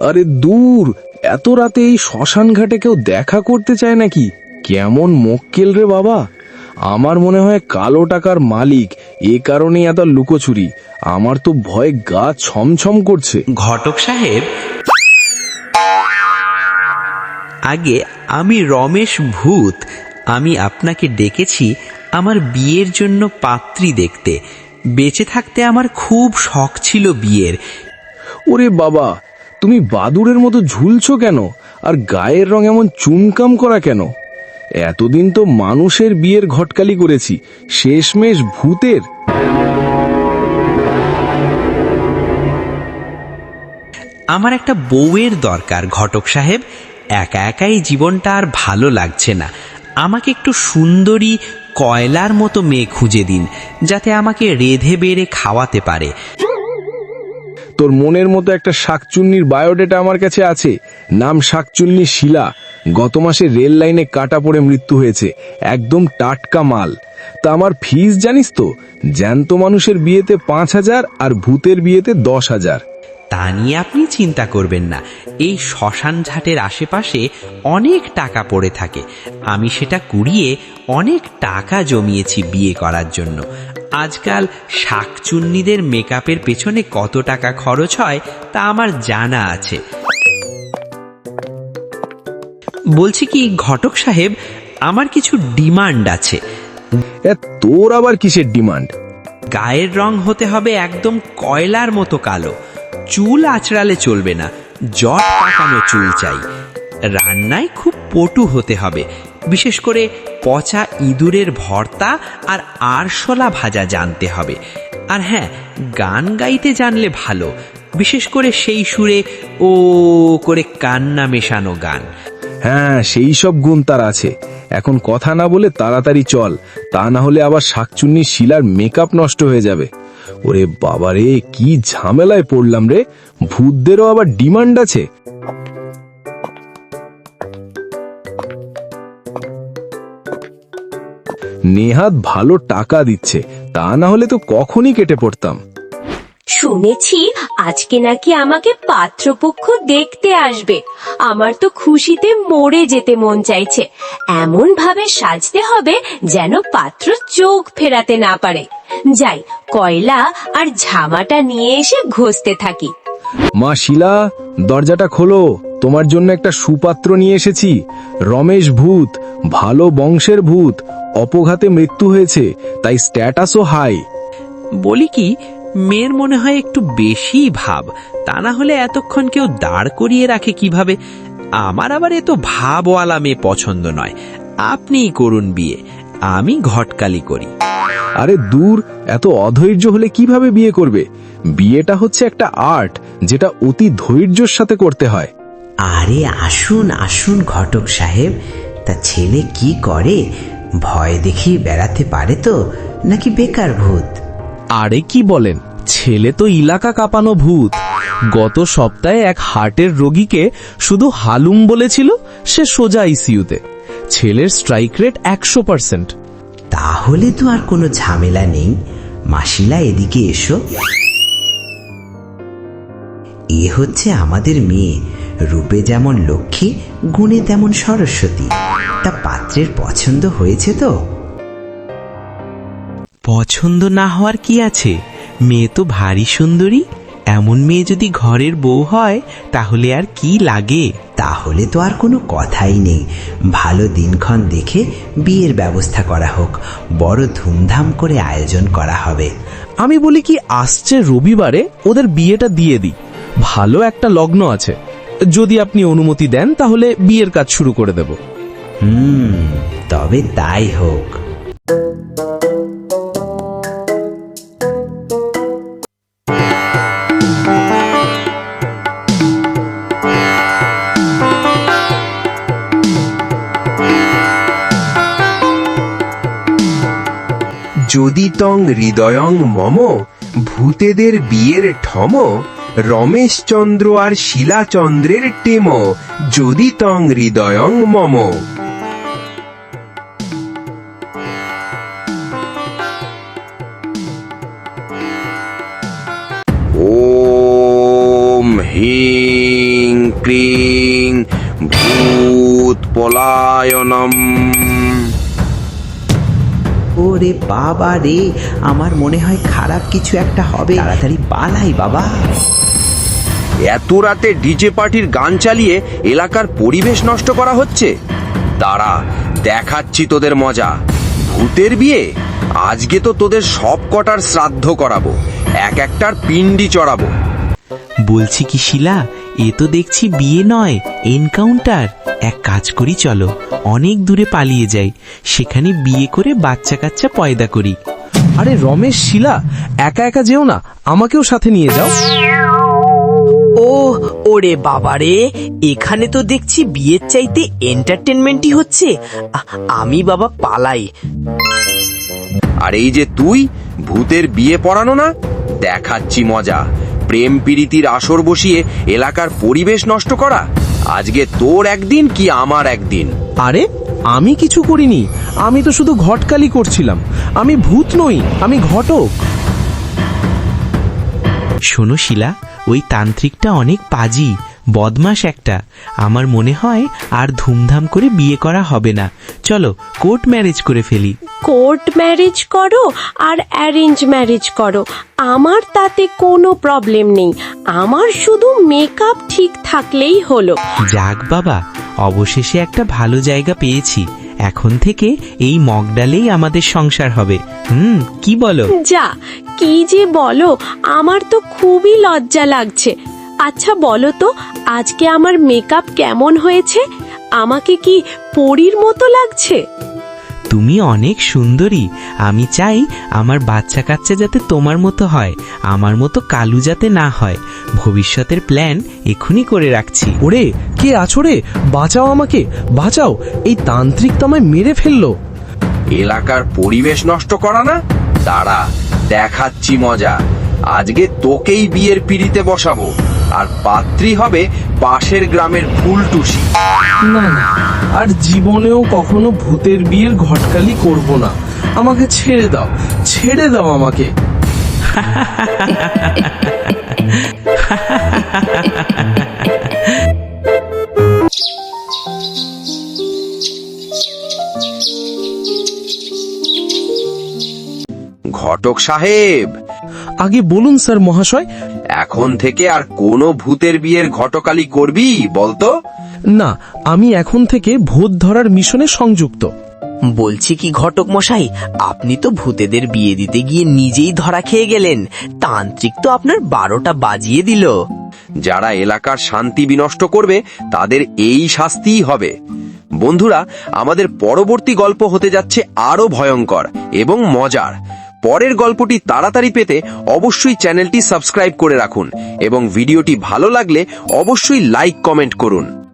আরে দূর এত রাতে এই শ্মশান ঘাটে কেউ দেখা করতে চায় নাকি? কেমন মক্কেল রে বাবা। আমার মনে হয় কালো টাকার মালিক এ কারণেই এত লুকোচুরি। আমার তো ভয়ে গা ছমছম করছে। ঘটক সাহেব? আগে আমি রমেশ ভূত। আমি আপনাকে ডেকেছি আমার বিয়ের জন্য পাত্রী দেখতে। বেঁচে থাকতে আমার খুব শখ ছিল বিয়ের। ওরে বাবা তুমি বাদুড়ের মতো ঝুলছো কেন? আর গায়ের রং এমন চুনকাম করা কেন? এতদিন তো মানুষের বিয়ের ঘটকালি করেছি, শেষমেশ ভূতের। আমার একটা বউয়ের দরকার, ঘটক সাহেব। একা একাই জীবনটা আর ভালো লাগছে না। আমাকে একটু সুন্দরী কয়লার মতো মেয়ে খুঁজে দিন, যাতে আমাকে রেধে বেড়ে খাওয়াতে পারে। তোর মনের মতো একটা শাকচুন্নির বায়োডেটা আমার কাছে আছে। নাম শাকচুন্নি শিলা। গত মাসে রেল লাইনে কাটা পড়ে মৃত্যু হয়েছে। একদম টাটকা মাল। তা আমার ফিস জানিস তো? জ্যান্ত মানুষের বিয়েতে পাঁচ হাজার আর ভূতের বিয়েতে দশ হাজার। তা নিয়ে আপনি চিন্তা করবেন না। এই শ্মশান ঝাটের আশেপাশে অনেক টাকা পড়ে থাকে। আমি সেটা কুড়িয়ে অনেক টাকা জমিয়েছি বিয়ে করার জন্য। আজকাল শাকচুন্নিদের মেকআপের পেছনে কত টাকা খরচ হয় তা আমার জানা আছে। বলছি কি ঘটক সাহেব আমার কিছু ডিমান্ড আছে। তোর আবার কিসের ডিমান্ড? গায়ের রং হতে হবে একদম কয়লার মতো কালো। চুল আঁচড়ালে চলবে না জট পাকানো চুল চাই। রান্নায় খুব পটু হতে হবে। বিশেষ করে পচা ইঁদুরের ভর্তা আর আরশোলা ভাজা জানতে হবে। আর হ্যাঁ গান গাইতে জানলে ভালো, বিশেষ করে সেই সুরে ও করে কান্না মেশানো গান। হ্যাঁ সেই সব গুণ তার আছে। এখন কথা না বলে তাড়াতাড়ি চল, তা না হলে আবার শাকচুন্নি শিলার মেকআপ নষ্ট হয়ে যাবে। ওরে বাবারে, কি ঝামেলায় পড়লাম রে! ভূতদেরও আবার ডিমান্ড আছে। নেহাত ভালো টাকা দিচ্ছে। তা না হলে তো কখনই কেটে পড়তাম। শুনেছি আজকে নাকি আমাকে পাত্রপক্ষ দেখতে আসবে। আমার তো খুশিতে মরে যেতে মন চাইছে। এমন ভাবে সাজতে হবে যেন পাত্র চোখ ফেরাতে না পারে। যাই কয়লা আর ঝামাটা নিয়ে এসে ঘষতে থাকি। মা শিলা দরজাটা খোলো। তোমার জন্য একটা সুপাত্র নিয়ে এসেছি। রমেশ ভূত ভালো বংশের ভূত। অপঘাতে মৃত্যু হয়েছে তাই স্ট্যাটাসও হাই। বলি কি মেয়ের মনে হয় একটু বেশি ভাব তা না হলে এতক্ষণ কেউ দাঁড় করিয়ে রাখে কীভাবে? আমার আবার এত ভাবওয়ালা মেয়ে পছন্দ নয়। আপনিই করুন বিয়ে আমি ঘটকালি করি। আরে দূর এত অধৈর্য হলে কীভাবে বিয়ে করবে? বিয়েটা হচ্ছে একটা আর্ট যেটা অতি ধৈর্যের সাথে করতে হয়। আরে আসুন আসুন ঘটক সাহেব তা ছেলে কি করে? ভয় দেখি বেড়াতে পারে তো নাকি বেকার ভূত? আরে কি বলেন ছেলে তো ইলাকা কাঁপানো ভূত। গত সপ্তাহে এক হার্টের রোগীকে শুধু হালুম বলেছিল সে সোজা আইসিইউতে ছেলের স্ট্রাইক রেট একশো পার্সেন্ট। তাহলে তো আর কোনো ঝামেলা নেই। মাসিলা এদিকে এসো। এ হচ্ছে আমাদের মেয়ে। রূপে যেমন লক্ষ্মী গুণে তেমন সরস্বতী। তা পাত্রের পছন্দ হয়েছে তো? পছন্দ না হওয়ার কি আছে? মেয়ে তো ভারী সুন্দরী। এমন মেয়ে যদি ঘরের বউ হয় তাহলে আর কি লাগে? তাহলে তো আর কোনো কথাই নেই। ভালো দিনক্ষণ দেখে বিয়ের ব্যবস্থা করা হোক। বড় ধুমধাম করে আয়োজন করা হবে। আমি বলি কি আসছে রবিবারে ওদের বিয়েটা দিয়ে দিই। ভালো একটা লগ্ন আছে। যদি আপনি অনুমতি দেন, তাহলে বিয়ের কাজ শুরু করে দেব। হুম, তবে তাই হোক। যদি তং হৃদয়ং মম, ভূতেদের বিয়ের ঠম রমেশচন্দ্র আর শিলাচন্দ্রের টেম যদি তং হৃদয়ং মম। হিং ক্রিং ভূত পলায়নম। ওরে বাবা রে আমার মনে হয় খারাপ কিছু একটা হবে। তাড়াতাড়ি পালাই বাবা। এত রাতে ডিজে পার্টির গান চালিয়ে এলাকার পরিবেশ নষ্ট করা হচ্ছে? তারা দেখাচ্ছি তোদের মজা। ভূতের বিয়ে? আজকে তো তোদের সব কটার শ্রাদ্ধ করাবো। এক একটার পিণ্ডি চড়াবো। বলছি কি শিলা এ তো দেখছি বিয়ে নয় এনকাউন্টার। এক কাজ করি চলো। অনেক দূরে পালিয়ে যাই। সেখানে বিয়ে করে বাচ্চা কাচ্চা পয়দা করি। আরে রমেশ শিলা একা একা যেও না। আমাকেও সাথে নিয়ে যাও। ও ওরে বাবারে এখানে তো দেখছি বিয়ের চাইতে এন্টারটেনমেন্টই হচ্ছে। আমি বাবা পালাই। আর এই যে তুই ভূতের বিয়ে পড়ানো না? দেখাচ্ছি মজা। প্রেম প্রীতির আসর বসিয়ে এলাকার পরিবেশ নষ্ট করা? আজকে তোর একদিন কি আমার একদিন? আরে আমি কিছু করিনি। আমি তো শুধু ঘটকালি করছিলাম। আমি ভূত নই আমি ঘটক। শোনো শিলা ওই তান্ত্রিকটা অনেক পাজি। বদমাস একটা। আমার মনে হয় আর ধুমধাম করে বিয়ে করা হবে না। চলো কোর্ট ম্যারেজ করে ফেলি। কোর্ট ম্যারেজ করো আর অ্যারেঞ্জ ম্যারেজ করো। আমার তাতে কোনো প্রবলেম নেই। আমার শুধু মেকআপ ঠিক থাকলেই হলো। যাক বাবা অবশেষে একটা ভালো জায়গা পেয়েছি। এখন থেকে এই মগডালেই আমাদের সংসার হবে। হুম কি বলো? যা কি যে বলো আমার তো খুবই লজ্জা লাগছে। আচ্ছা বলো তো আজকে আমার মেকআপ কেমন হয়েছে? আমাকে কি পরীর মতো লাগছে? তুমি অনেক সুন্দরী। আমি চাই আমার বাচ্চা কাচ্চা যাতে তোমার মতো হয় আমার মতো কালু যাতে না হয়। ভবিষ্যতের প্ল্যান এখনই করে রাখছি। ওরে কে আছো রে? বাঁচাও আমাকে বাঁচাও। এই তান্ত্রিক তো আমায় মেরে ফেলল। এলাকার পরিবেশ নষ্ট করা না? দাঁড়া দেখাচ্ছি মজা। আজকে তোকেই বিয়ের পিড়িতে বসাবো। আর পাত্রী হবে পাশের গ্রামের ফুলটুসি। না না আর জীবনেও কখনো ভূতের বিয়ের ঘটকালি করব না। আমাকে ছেড়ে দাও ছেড়ে দাও আমাকে। ঘটক সাহেব আগে বলুন স্যার মহাশয়। এখন থেকে আর কোনো ভূতের বিয়ের ঘটকালি করবি বলতো? না আমি এখন থেকে ভূত ধরার মিশনে সংযুক্ত। বলছি কি ঘটক মশাই আপনি তো ভূতেদের বিয়ে দিতে গিয়ে নিজেই ধরা খেয়ে গেলেন। তান্ত্রিক তো আপনার বারোটা বাজিয়ে দিল। যারা এলাকার শান্তি বিনষ্ট করবে তাদের এই শাস্তিই হবে। বন্ধুরা আমাদের পরবর্তী গল্প হতে যাচ্ছে আরও ভয়ঙ্কর এবং মজার। পরের গল্পটি তাড়াতাড়ি পেতে অবশ্যই চ্যানেলটি সাবস্ক্রাইব করে রাখুন এবং ভিডিওটি ভালো লাগলে অবশ্যই লাইক, কমেন্ট করুন।